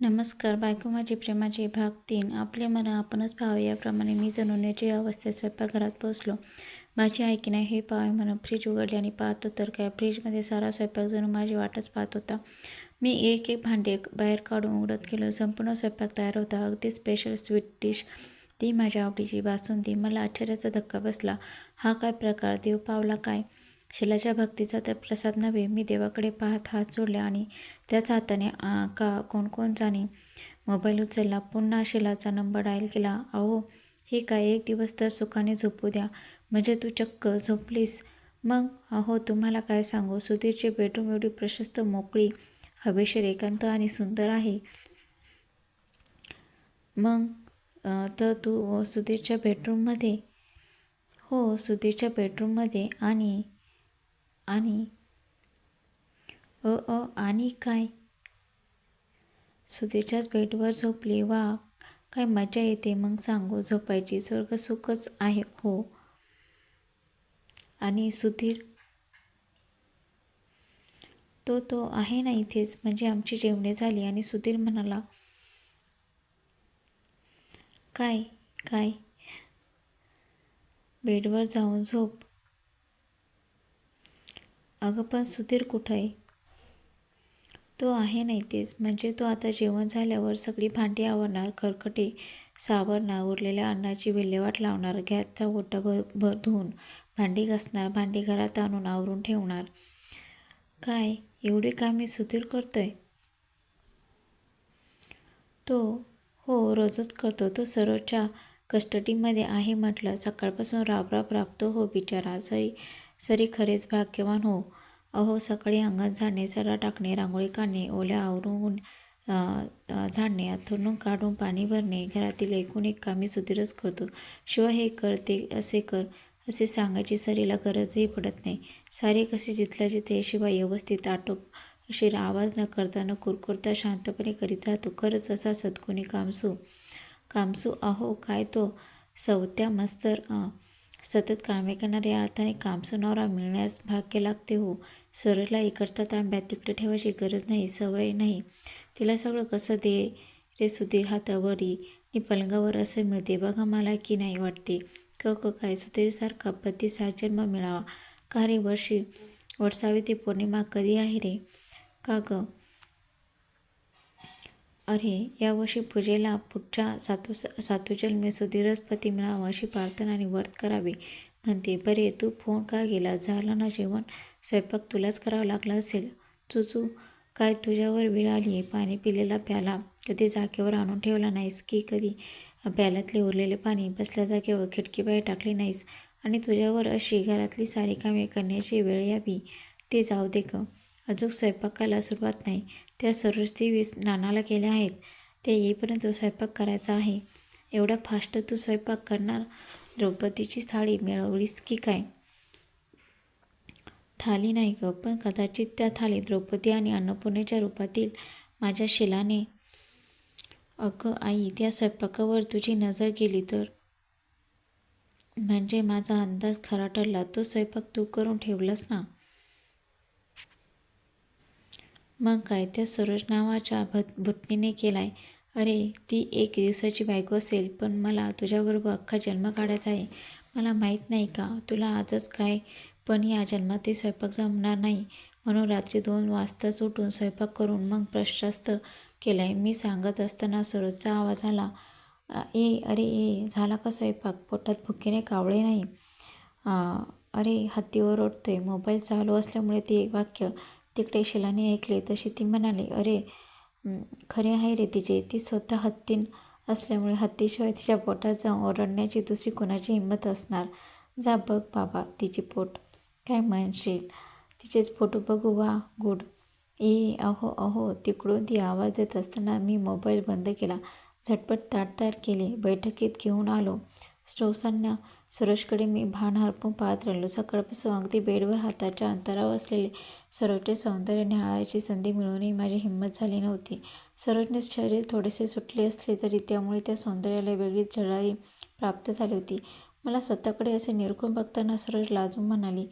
नमस्कार बायको माझी प्रेमाची भाग तीन. आपले मना आपणच पाहावे. याप्रमाणे मी जणवण्याची अवस्थेत स्वयंपाकघरात पोचलो माझी आई की नाही हे पाहावे म्हणून फ्रीज उघडली आणि पाहतो तर काय फ्रीजमध्ये सारा स्वयंपाक जणू माझी वाटच पाहत होता. मी एक एक भांडे बाहेर काढून उघडत गेलो. संपूर्ण स्वयंपाक तयार होता. अगदी स्पेशल स्वीट डिश ती माझ्या आवडीची बासुंदी. मला आश्चर्याचा धक्का बसला. हा काय प्रकार? देव पावला काय? शिलाच्या भक्तीचा तर प्रसाद नव्हे मी देवाकडे पाहत हात जोडले आणि त्याच हाताने आ का कोण जाणे? मोबाईल उचलला पुन्हा शिलाचा नंबर डायल केला. अहो हे काय एक दिवस तर सुखाने झोपू द्या. म्हणजे तू चक्क झोपलीस. मग? अहो तुम्हाला काय सांगू? सुधीरची बेडरूम एवढी प्रशस्त मोकळी. हवेशीर एकांत आणि सुंदर आहे. मग? तर तू सुधीरच्या बेडरूममध्ये हो सुधीरच्या बेडरूममध्ये आणि आणि अ अ आणि काय? सुधीरच्याच बेडवर झोपली. वा काय मजा येते. मग सांगू झोपायची. स्वर्ग सुखच आहे हो. आणि सुधीर? तो तो आहे ना इथेच. म्हणजे आमची जेवणे झाली आणि सुधीर म्हणाला काय काय? बेडवर जाऊन झोप. अगं पण सुधीर कुठं आहे? तो आहे नाही तेच. म्हणजे तो आता जेवण झाल्यावर सगळी भांडी आवरणार खरकटे सावरणार उरलेल्या अन्नाची विल्हेवाट लावणार गॅसचा ओटा भ भ धुवून भांडी घासणार भांडी घरात आणून आवरून ठेवणार. काय? एवढी कामे सुधीर करतोय? तो हो रोजच करतो. तो सरोजच्या कस्टडीमध्ये आहे म्हटलं सकाळपासून राबराब राबतो हो बिचारा. सरी सरी खरेच भाग्यवान हो. अहो सकाळी अंगण झाडणे सडा टाकणे रांगोळी काढणे ओल्या आवरून झाडणे अथरून काढून पाणी भरणे घरातील एकूण एक कामे सुधीरच करतो. शिवाय हे कर ते असे कर असे सांगायची सरीला गरजही पडत नाही. सारे कसे जिथल्या जिथे शिवाय व्यवस्थित आटोप अशी आवाज न करता न कुरकुरता शांतपणे करीत राहतो. खरंच असा सद्गुणी कामसू कामसू अहो काय तो? सवत्या मस्तर सतत कामे करणाऱ्या अर्थाने कामसू नवरा मिळण्यास भाग्य लागते हो. सरला इकडचा तांब्यात तिकडे ठेवायची गरज नाही सवय नाही. तिला सगळं कसं दे रे सुधीर हातावरी नि पलंगावर असं मिळते बघा मला की नाही वाटते. क क काय? सुधीरसारखा पती जन्म मिळावा. का रे वर्षी? वटसावित्री पौर्णिमा कधी आहे रे? का गं? अरे यावर्षी पूजेला पुढच्या सातू सातूजन्मी सुधीरच पती मिळावा अशी प्रार्थना आणि व्रत करावे. म्हणते बरे तू फोन का गेला? झालं ना जेवण? स्वयंपाक तुलाच करावा लागला असेल. चुचू काय तुझ्यावर वेळ आली आहे? पाणी पिलेला प्याला? कधी जागेवर आणून ठेवला नाहीस की कधी? प्याल्यातले उरलेले पाणी बसल्या जागेवर खिडकीबाहेर टाकली नाहीस. आणि तुझ्यावर अशी घरातली सारी कामे करण्याची वेळ यावी. ते जाऊ दे ग. अजून स्वयंपाकाला सुरुवात नाही. त्या सर्वस्ती वीस नानाला केल्या आहेत. ते येईपर्यंत स्वयंपाक करायचा आहे. एवढा फास्ट तू स्वयंपाक करणार? द्रौपदीची थाळी मिळवलीस की काय? थाली नाही ग पण कदाचित त्या थाळी द्रौपदी आणि अन्नपूर्णेच्या रूपातील माझ्या शिलाने. अगं आई त्या स्वयंपाकावर तुझी नजर गेली तर? म्हणजे माझा अंदाज खरा ठरला. तो स्वयंपाक तू करून ठेवलास ना? मग काय त्या सरोज नावाच्या भत भुतनीने केलाय. अरे ती एक दिवसाची बायको असेल पण मला तुझ्याबरोबर अख्खा जन्म काढायचा आहे. मला माहीत नाही का तुला आजच काय? पण या जन्मात ते स्वयंपाक जमणार नाही. म्हणून रात्री दोन वाजताच उठून स्वयंपाक करून मग प्रशस्त केला आहे मी सांगत असताना सरोजचा आवाज आला. ए अरे ए झाला का स्वयंपाक? पोटात भुकेने कावळे नाही. अरे हत्तीवर ओढतोय. मोबाईल चालू असल्यामुळे ते वाक्य तिकडे शिलाने ऐकले तशी ती म्हणाली अरे खरे आहे रे तिचे. ती स्वतः हत्तीन असल्यामुळे हत्तीशिवाय तिच्या पोटात जाऊन ओरडण्याची दुसरी कोणाची हिंमत असणार? जा बघ बाबा तिची पोट. काय म्हणशील? तिचेच फोटो बघू वा गुड. ए अहो अहो तिकडून ती आवाज देत असताना मी मोबाईल बंद केला. झटपट ताटतार केले. बैठकीत घेऊन आलो. स्टोसांना सरोजकडे मी भान हरपून पाहत राहिलो. सकाळपासून अगदी बेडवर हाताच्या अंतरावर असलेले सरोजचे सौंदर्य निहाळायची संधी मिळूनही माझी हिंमत झाली नव्हती. सरोजने शरीर थोडेसे सुटले असले तरी त्यामुळे त्या सौंदर्याला वेगळीच झळाई प्राप्त झाली होती. मला स्वतःकडे असे निरखून बघताना सरोज लाजून म्हणाली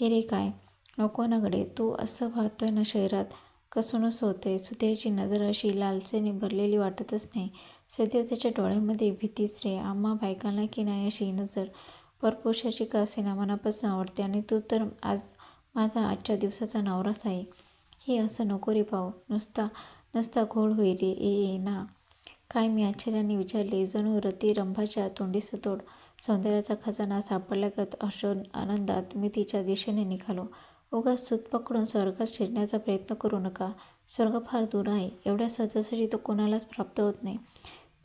हे रे काय? नको नगडे तू असं पाहतोय ना शहरात. कसूनच होते सुत्याची नजर अशी लालसेने भरलेली वाटतच नाही. सध्या त्याच्या डोळ्यामध्ये भीतीच रे आम्हा बायकांना की नाही अशी नजर परपुरुषाची का असेना मनापासून आवडते आणि तू तर आज माझा आजच्या दिवसाचा नवराच आहे. हे असं नको रे पाहू नुसता नुसता घोळ होई रे. ए ए ना. काय मी आश्चर्याने विचारले. जणू रती रंभाच्या तोंडी सतोड सौंदर्याचा खजाना सापडल्यागत अशोन आनंदात मी तिच्या दिशेने निघालो. उगा सूत पकडून स्वर्गात शिरण्याचा प्रयत्न करू नका. स्वर्ग फार दूर आहे. एवढ्या सहजासहजी तो कोणालाच प्राप्त होत नाही.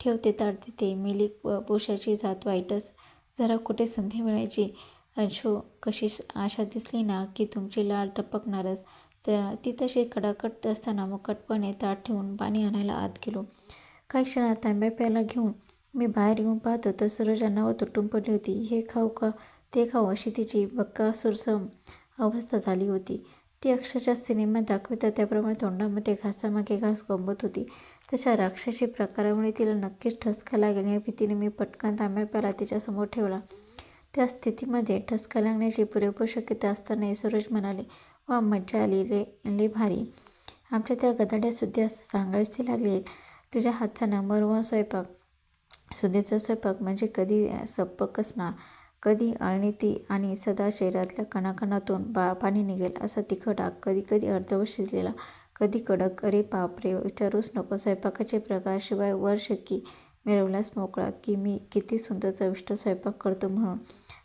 ठेवते ताट तिथे मिली पोशाची जात वाईटच. जरा कुठे संधी मिळायची. अंशू कशी आशा दिसली ना की तुमची लाल टपकणारच. त्या ती तशी कडाकट असताना मुकटपणे ताट ठेवून पाणी आणायला आत गेलो. काही क्षणात तांब्या प्यायला घेऊन मी बाहेर येऊन पाहतो तर सूरजांना व तुटून पडली होती. हे खाऊ का? ते खाऊ अशी तिची बक्कासुरसम अवस्था झाली होती. ती अक्षरशः सिनेमात दाखवितात त्याप्रमाणे तोंडामध्ये घासामागे घास गंबत होती. तशा राक्षसी प्रकारामुळे तिला नक्कीच ठसका लागेल. या भीतीने मी पटकन तांब्या प्याला तिच्यासमोर ठेवला. त्या स्थितीमध्ये ठसका लागण्याची पुरेपूर शक्यता असतानाही सूरज म्हणाले वा मज्जा आली ले ले भारी. आमच्या त्या गदाड्या सुद्धा सांगायचे लागले तुझ्या हातचा नंबर वन स्वयंपाक सुद्धेचा स्वयंपाक म्हणजे कधी सप्पक असणार कधी अळणीती आणि सदा शरीरातल्या कणाकणातून बा पाणी निघेल असा तिखट आग कधी कधी अर्धवट शिजलेला कधी कडक? अरे बापरे विचारूच नको. स्वयंपाकाचे प्रकार शिवाय वर शक्की मिळवल्यास मोकळा. की मी किती सुंदर चविष्ट स्वयंपाक करतो म्हणून.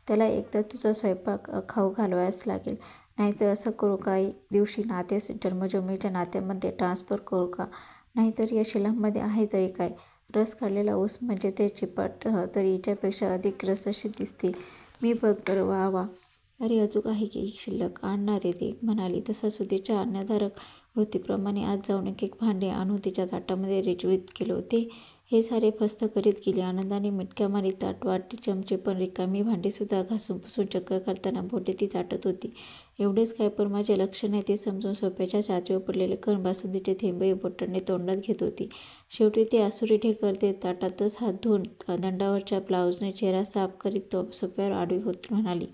त्याला एकदा तुझा स्वयंपाक खाऊ घालवायच लागेल. नाहीतर असं करू काही दिवशी नाते जन्मजन्मीच्या नात्यामध्ये ट्रान्सफर करू का? नाहीतर या शिलांमध्ये आहे तरी काय? रस काढलेला ऊस म्हणजे ते चिपट तरी हिच्यापेक्षा अधिक रस अशी दिसते. मी बघ बरं वा वा. अरे अजून आहे की शिल्लक. आणणार आहे ते म्हणाली. तसा सुधीच्या आज्ञाधारक वृत्तीप्रमाणे आज जाऊन एक एक भांडे आणून तिच्या ताटामध्ये रिजवीत केले होते. हे सारे फस्त करीत गेले. आनंदाने मिटक्या मारी ताट वाटी चमचे पण रिकामी भांडीसुद्धा घासून पुसून चक्कर करताना बोटे ती चाटत होती. एवढेच काय पण माझे लक्ष नाही ते समजून सोप्याच्या छातीवर पडलेले कण बासुंदीचे थेंबही बोटाने तोंडात घेत होती. शेवटी ती आसुरी ढेकर देत ताटातच हात धुवून दंडावरच्या ब्लाऊजने चेहरा साफ करीत तो सोप्यावर आडवी होत म्हणाली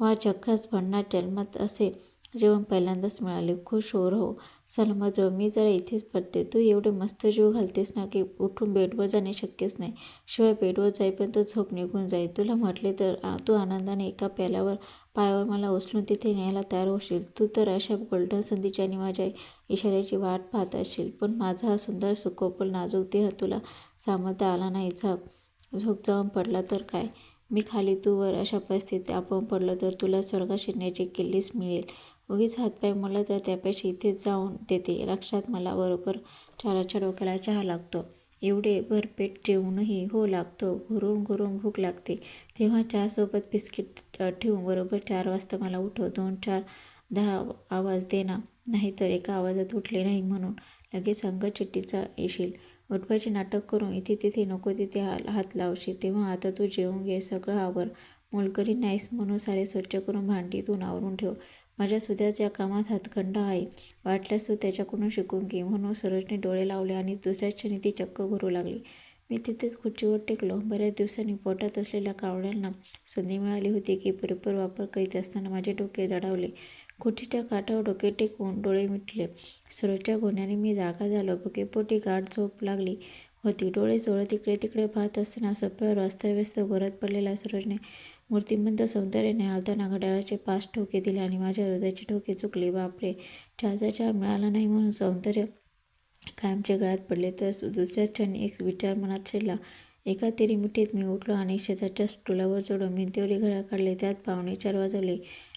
वा चक्कास भन्नाट जन्मात असे जेवण पहिल्यांदाच मिळाले. खुश हो रहो. चला रहो मी जरा इथेच पडते. तू एवढे मस्त जीव घालतेस ना की उठून बेडवर जाणे शक्यच नाही. शिवाय बेडवर जाईपर्यंत झोप निघून जाईल. तुला म्हटले तर तू आनंदाने एका प्याल्यावर पायावर मला उचलून तिथे न्यायला तयार होशील. तू तर अशा गोल्डन संधीच्या आणि माझ्या इशाऱ्याची वाट पाहत असशील. पण माझा हा सुंदर सुकोपल नाजूक देह तुला सामर्थ्य आला नाही. झक झोप जाऊन पडला तर काय? मी खाली तू वर अशा परिस्थितीत आपण पडलं तर तुला स्वर्गात शिरण्याची किल्लीच मिळेल. उगीच हातपाय मला तर त्यापेक्षा इथेच जाऊन देते. लक्षात मला बरोबर चाराच्या डोक्याला चहा लागतो. एवढे भरपेट जेवूनही हो लागतो. घुरून घुरून भूक लागते. तेव्हा चहासोबत बिस्किट ठेवून बरोबर चार वाजता मला उठव. दोन चार दहा आवाज देना. नाहीतर एका आवाजात उठले नाही म्हणून लगेच चिट्टीचा येशील. उठवायचे नाटक करून इथे तिथे नको तिथे हात लावशील. तेव्हा आता तू जेवून घे. सगळं आवर. मोलकरी नाहीस म्हणून सारे स्वच्छ करून भांडीतून आवरून ठेव. माझ्या सुद्याच या कामात हातखंड आहे. वाटल्यास तू त्याच्याकडून शिकून घे. म्हणून सरोजने डोळे लावले आणि दुसऱ्याच क्षणी ती चक्क घरू लागली. मी तिथेच खुर्चीवर टेकलो. बऱ्याच दिवसांनी पोटात असलेल्या कावड्यांना संधी मिळाली होती की पुरेपूर वापर करीत असताना माझे डोके जडावले. खुर्चीच्या काठावर डोके टेकवून डोळे मिटले. सरोजच्या गोण्याने मी जागा झालो. भुकेपोटी गाठ झोप लागली होती. डोळे चोळत तिकडे तिकडे पाहत असताना सोप्यावर अस्तव्यस्त घोरत पडलेल्या सरोजने मूर्तिमंत सौंदर्याने हालताना घड्याळाचे पाच ठोके दिले आणि माझ्या हृदयाचे ठोके चुकले. बापरे! चहाचा चहा मिळाला नाही म्हणून सौंदर्य कायमचे गळ्यात पडले. तर दुसऱ्या क्षणी एक विचार मनात शिरला. एका तेरी मिठीत मी उठलो आणि शेजारच्या स्टुलावर चढून भिंतीवरी घड्या काढले. त्यात पावणे चार वाजवले.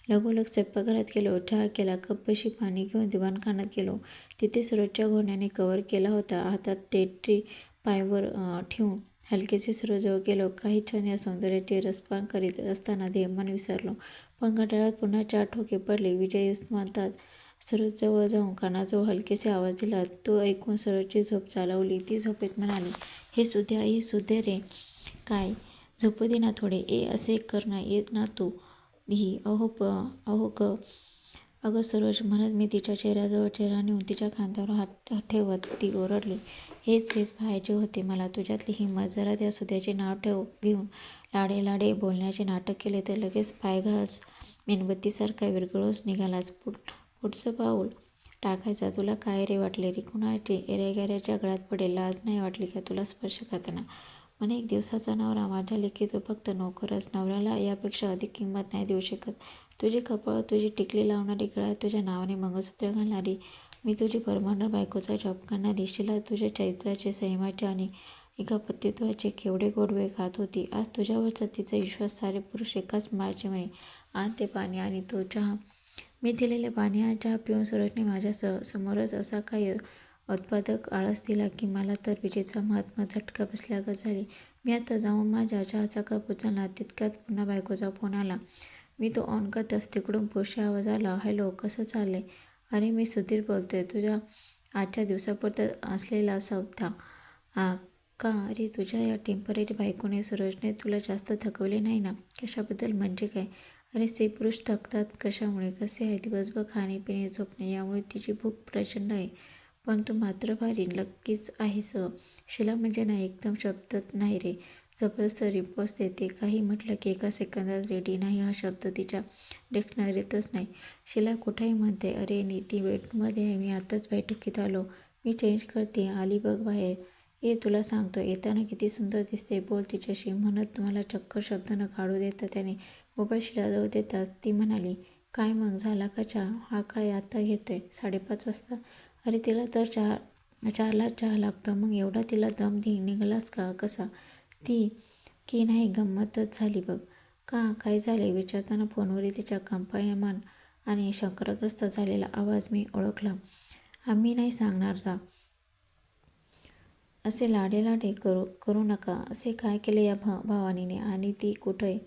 लगोलग स्वयंपाकघरात गेलो. चहा केला. कप्पशी पाणी घेऊन दिवाणखान्यात गेलो. तिथे सुरजच्या घोण्याने कवर केला होता. हातात टेट्री पायवर ठेवून हलकेसे सरोजवळ गेलो काही क्षण या सौंदर्याचे रसपान करीत असताना देहमान विसरलो. पण घड्याळात पुन्हा चार ठोके पडले. विजय म्हणतात सरोजजवळ जाऊन कानाजवळ हलकेसे आवाज दिला. तो ऐकून सरोजची झोप चालवली. ती झोपेत म्हणाली हे सुद्या हे सुद्या रे. काय? झोपू दे ना थोडे. ए असे कर ना. येत ना तू. ही. अहो प अहो ग. अगं सरोज म्हणत मी तिच्या चेहऱ्याजवळ चेहरा नेऊन तिच्या खांद्यावर हात ठेवत ती ओरडली. हेच हेच पाहायचे होते मला. तुझ्यातली हिंमत जरा त्या सुद्याचे नाव ठेव घेऊन लाडे लाडे बोलण्याचे नाटक केले तर लगेच पायघळस मेणबत्तीसारखा विरगळूस निघालाच. पुढ पुढचं पाऊल टाकायचा. तुला काय रे वाटले? रे कुणाची एरेगॅऱ्याच्या गळ्यात पडेल. लाज नाही वाटली का तुला स्पर्श करताना? पण एक दिवसाचा नवरा. माझ्या लेखी फक्त नोकरच. नवऱ्याला यापेक्षा अधिक किंमत नाही देऊ शकत. तुझी कपाळ तुझी टिकली लावणारी गळा तुझ्या नावाने मंगळसूत्र घालणारी मी तुझी परमानर बायकोचा जॉब करणारी शिला तुझ्या चैत्राचे संयमाचे आणि एका पतित्वाचे केवढे गोडवे खात होती. आज तुझ्यावरचा तिचा विश्वास सारे पुरुष एकाच माळचे म्हणे. आण ते पाणी आणि तो चहा. मी दिलेले पाणी हा चहा पिऊन सुरजने माझ्या स समोरच असा काही उत्पादक आळस दिला की मला तर विजेचा महात्मा झटका बसल्यागत झाली. मी आता जाऊन माझ्या चहाचा कप उचलला तितक्यात पुन्हा बायकोचा फोन आला. मी तो ऑन करताच तिकडून पोशी आवाज आला हॅलो कसं चाललंय? अरे मी सुधीर बोलतोय. तुझ्या आजच्या दिवसापुरतं असलेला सौदा. आ का? अरे तुझ्या या टेंपररी बायकोने सरोजने तुला जास्त थकवले नाही ना? कशाबद्दल? म्हणजे काय? अरे स्त्री पुरुष थकतात कशामुळे? कसे आहे? दिवसभर खाणे पिणे झोपणे यामुळे तिची भूक प्रचंड आहे. पण तू मात्र भारी नक्कीच आहेस. शिला म्हणजे नाही एकदम शब्दात नाही रे. जबरदस्त रिपोर्स देते. काही म्हटलं की एका सेकंदात रेडी नाही हा शब्द तिच्या डिक्शनरीतच नाही. शिला कुठेही म्हणते अरे नीती बेडमध्ये आहे मी आताच बैठकीत आलो. मी चेंज करते. आली बघ बाहेर. ये तुला सांगतो. येताना किती सुंदर दिसते. बोल तिच्याशी. म्हणत तुम्हाला चक्कर शब्द न काढू देता त्याने मोबाईल शिला जाऊ देताच ती म्हणाली काय मग? झाला का चहा? हा काय आता घेतोय? साडेपाच वाजता. अरे तिला तर चहा चारला चहा लागतो. मग एवढा तिला दम दि निघालाच का? कसा? ती की नाही गंमतच झाली बघ. का? काय झाले विचारताना फोनवरील तिच्या कंपायमान आणि शंकरग्रस्त झालेला आवाज मी ओळखला. आम्ही नाही सांगणार जा. असे लाडे लाडे करू करू नका. असे काय केले या भा भावानीने? आणि ती कुठे?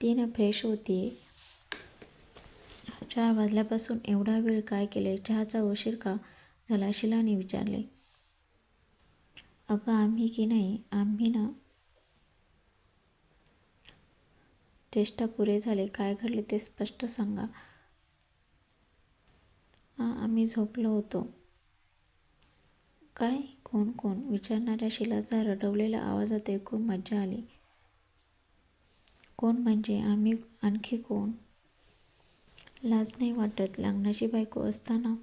ती ना फ्रेश होती. चार वाजल्यापासून एवढा वेळ काय केले चहाचा उशीर का झाला? शिलाने विचारले. अगं आम्ही की नाही? आम्ही ना. टेस्टा पुरे झाले. काय घडले ते स्पष्ट सांगा. आम्ही झोपलो होतो. काय? कोण कोण? विचारणाऱ्या शिलाचा रडवलेल्या आवाजात ऐकून मज्जा आली. कोण म्हणजे? आम्ही आणखी कोण? लाज नाही वाटत. लग्नाची बायको असताना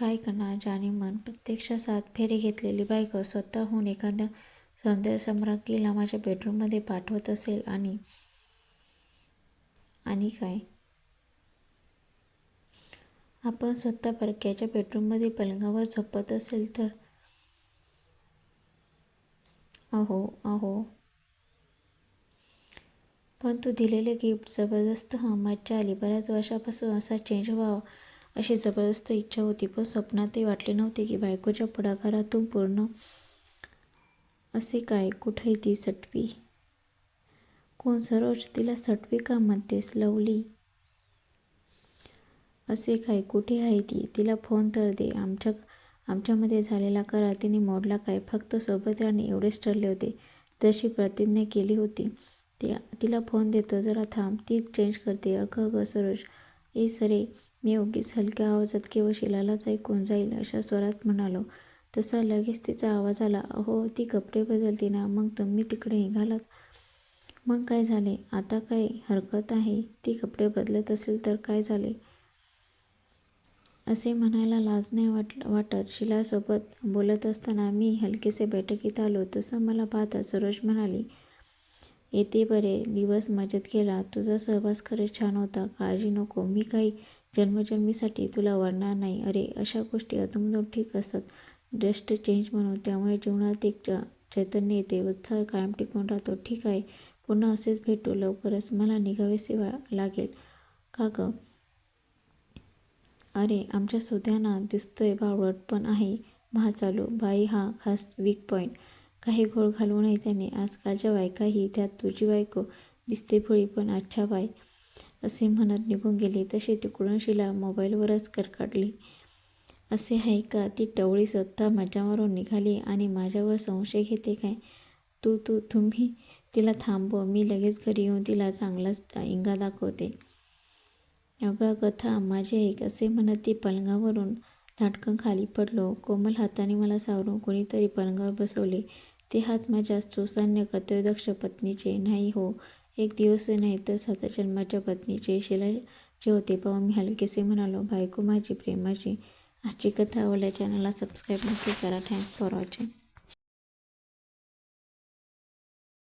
काय करणार? ज्याने मन प्रत्यक्ष सात फेरे घेतलेली बायको स्वतःहून एखाद्या सौंदर्य माझ्या बेडरूममध्ये पाठवत असेल आणि आणि काय? आपण स्वतः परक्याच्या बेडरूममध्ये पलंगावर झोपत असेल तर? अहो अहो. पण तू दिलेले गिफ्ट जबरदस्त हां. मज्जा आली. बऱ्याच वर्षापासून असा चेंज व्हावा अशी जबरदस्त इच्छा होती पण स्वप्नातही वाटले नव्हते की बायकोच्या पुढाकारातून पूर्ण असे काय? कुठे ती सटवी? कोण सरोज तिला सटवी का म्हणतेस? लवली. असे काय? कुठे आहे ती? तिला फोन तर दे. आमच्या आमच्यामध्ये झालेला करा तिने मोडला काय? फक्त सोबत राणी एवढेच ठरले होते. तशी प्रतिज्ञा केली होती ती तिला फोन देतो. जरा थांब. ती चेंज करते. अगं अगं सरोज. ए सरे. मी उगीच हलक्या आवाजात केवळ शिलालाच ऐकून जाईल अशा स्वरात म्हणालो. तसा लगेच तिचा आवाज आला. अहो ती कपडे बदलते ना मग तुम्ही तिकडे निघालात. मग काय झाले? आता काय हरकत आहे? ती कपडे बदलत असेल तर काय झाले? असे म्हणायला लाज नाही वाट वाटत. शिलासोबत बोलत असताना मी हलकेसे बैठकीत आलो. तसं मला पाहता सरोज म्हणाली येते बरे. दिवस मजेत गेला. तुझा सहवास खरंच छान होता. काळजी नको. मी काही जन्मजन्मीसाठी तुला वरणार नाही. अरे अशा गोष्टी अधूनमधून ठीक असतात. जस्ट चेंज म्हणून. त्यामुळे जीवनात एक च चैतन्य येते. उत्साह कायम टिकून राहतो. ठीक आहे. पुन्हा असेच भेटू. लवकरच मला निघावेसे लागेल. का गं? अरे आमच्या सुद्यांना दिसतोय बावळट पण आहे. महाचालू बाई हा खास वीक पॉईंट काही घोळ घालू नये त्याने. आजकालच्या बायकाही त्यात तुझी बायको दिसते फुळी पण अच्छा बाय असे म्हणत निघून गेली. तशी तिकडून शिला मोबाईलवरच करकाटली. असे आहे का? ती टवळी स्वतः मजा मारून निघाली आणि माझ्यावर संशय घेते काय? तू तू तुम्ही? तिला थांबव. मी लगेच घरी येऊन तिला चांगलाच इंगा दाखवते. अगं कथा माझे ऐक असे म्हणत ती पलंगावरून धाटकन खाली पडलो. कोमल हाताने मला सावरून कोणीतरी पलंगावर बसवले. ते हात माझ्या सुसान्य कर्तव्यदक्ष पत्नीचे. नाही हो एक दिवस नाही तर सात जन्माच्या पत्नीचे शिला जे होते पाहून मी हलकेसे म्हणालो बायको माझी प्रेमाची. आजची कथा आवडल्या चॅनलला सबस्क्राईब नक्की करा. Thanks for watching